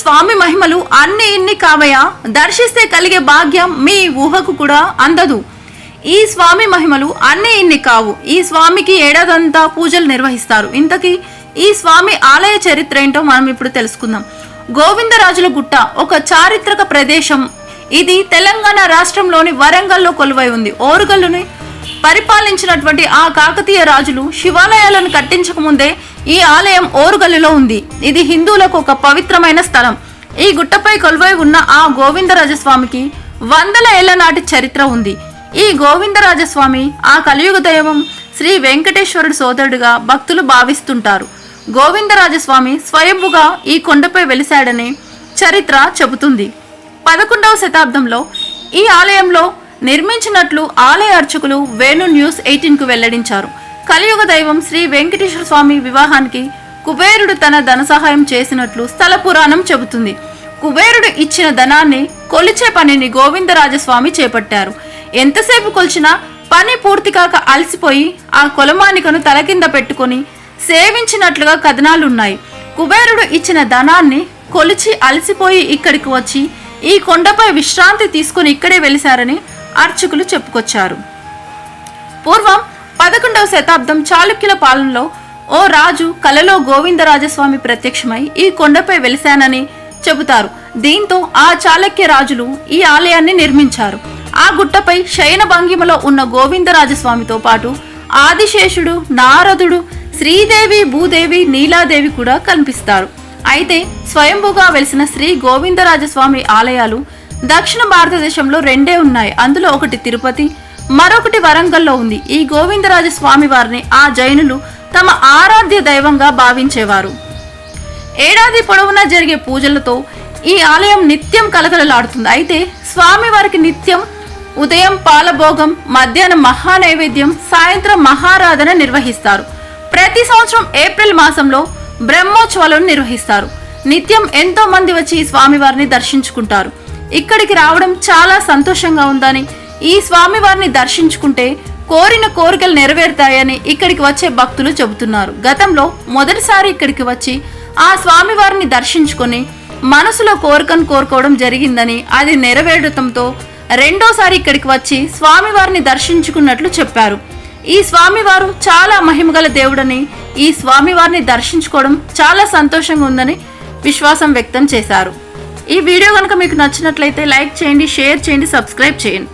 స్వామి మహిమలు అన్ని ఇన్ని కావయా? దర్శిస్తే కలిగే భాగ్యం మీ ఊహకు కూడా అందదు. ఈ స్వామి మహిమలు అన్ని ఇన్ని కావు. ఈ స్వామికి ఏడాదంతా పూజలు నిర్వహిస్తారు. ఇంతకీ ఈ స్వామి ఆలయ చరిత్ర ఏంటో మనం ఇప్పుడు తెలుసుకుందాం. గోవిందరాజుల గుట్ట ఒక చారిత్రక ప్రదేశం. ఇది తెలంగాణ రాష్ట్రంలోని వరంగల్లో కొలువై ఉంది. ఓరుగల్లుని పరిపాలించినటువంటి ఆ కాకతీయ రాజులు శివాలయాలను కట్టించక ముందే ఈ ఆలయం ఓరుగల్లులో ఉంది. ఇది హిందువులకు ఒక పవిత్రమైన స్థలం. ఈ గుట్టపై కొలువై ఉన్న ఆ గోవిందరాజస్వామికి వందల ఏళ్ళ నాటి చరిత్ర ఉంది. ఈ గోవిందరాజస్వామి ఆ కలియుగ దైవం శ్రీ వెంకటేశ్వరుడు సోదరుడిగా భక్తులు భావిస్తుంటారు. గోవిందరాజస్వామి స్వయంభుగా ఈ కొండపై వెలిశాడని చరిత్ర చెబుతుంది. పదకొండవ శతాబ్దంలో ఈ ఆలయంలో నిర్మించినట్లు ఆలయ అర్చకులు వేణు న్యూస్ ఎయిటీన్కు వెల్లడించారు. కలియుగ దైవం శ్రీ వెంకటేశ్వర స్వామి వివాహానికి కుబేరుడు తన ధన సహాయం చేసినట్లు స్థల పురాణం చెబుతుంది. కుబేరుడు ఇచ్చిన ధనాన్ని కొలిచే పనిని గోవిందరాజస్వామి చేపట్టారు. ఎంతసేపు కొలిచినా పని పూర్తి కాక అలసిపోయి ఆ కొలమానికను తల కింద పెట్టుకొని సేవించినట్లుగా కథనాలున్నాయి. కుబేరుడు ఇచ్చిన ధనాన్ని కొలిచి అలసిపోయి ఇక్కడికి వచ్చి ఈ కొండపై విశ్రాంతి తీసుకుని ఇక్కడే వెలిశారని అర్చకులు చెప్పుకొచ్చారు. పూర్వం పదకొండవ శతాబ్దం చాళుక్యుల పాలనలో ఓ రాజు కలలో గోవిందరాజస్వామి ప్రత్యక్షమై ఈ కొండపై వెలిశానని చెబుతారు. దీంతో ఆ చాళుక్య రాజులు ఈ ఆలయాన్ని నిర్మించారు. ఆ గుట్టపై శయన భంగిమలో ఉన్న గోవిందరాజస్వామితో పాటు ఆదిశేషుడు నారదుడు శ్రీదేవి భూదేవి నీలాదేవి కూడా కనిపిస్తారు. అయితే స్వయంభూగా వెలిసిన శ్రీ గోవిందరాజస్వామి ఆలయాలు దక్షిణ భారతదేశంలో రెండే ఉన్నాయి. అందులో ఒకటి తిరుపతి మరొకటి వరంగల్లో ఉంది. ఈ గోవిందరాజ స్వామి వారిని ఆ జైనులు తమ ఆరాధ్య దైవంగా భావించేవారు. ఏడాది పొడవునా జరిగే పూజలతో ఈ ఆలయం నిత్యం కలకలలాడుతుంది. అయితే స్వామివారికి నిత్యం ఉదయం పాలభోగం మధ్యాహ్నం మహానైవేద్యం సాయంత్రం మహారాధన నిర్వహిస్తారు. ప్రతి సంవత్సరం ఏప్రిల్ మాసంలో బ్రహ్మోత్సవాలను నిర్వహిస్తారు. నిత్యం ఎంతో మంది వచ్చి ఈ స్వామివారిని దర్శించుకుంటారు. ఇక్కడికి రావడం చాలా సంతోషంగా ఉందని ఈ స్వామివారిని దర్శించుకుంటే కోరిన కోరికలు నెరవేరుతాయని ఇక్కడికి వచ్చే భక్తులు చెబుతున్నారు. గతంలో మొదటిసారి ఇక్కడికి వచ్చి ఆ స్వామివారిని దర్శించుకొని మనసులో కోరికను కోరుకోవడం జరిగిందని అది నెరవేరడంతో రెండోసారి ఇక్కడికి వచ్చి స్వామివారిని దర్శించుకున్నట్లు చెప్పారు. ఈ స్వామివారు చాలా మహిమగల దేవుడని ఈ స్వామివారిని దర్శించుకోవడం చాలా సంతోషంగా ఉందని విశ్వాసం వ్యక్తం చేశారు. ఈ వీడియో కనుక మీకు నచ్చినట్లయితే లైక్ చేయండి షేర్ చేయండి సబ్స్క్రైబ్ చేయండి.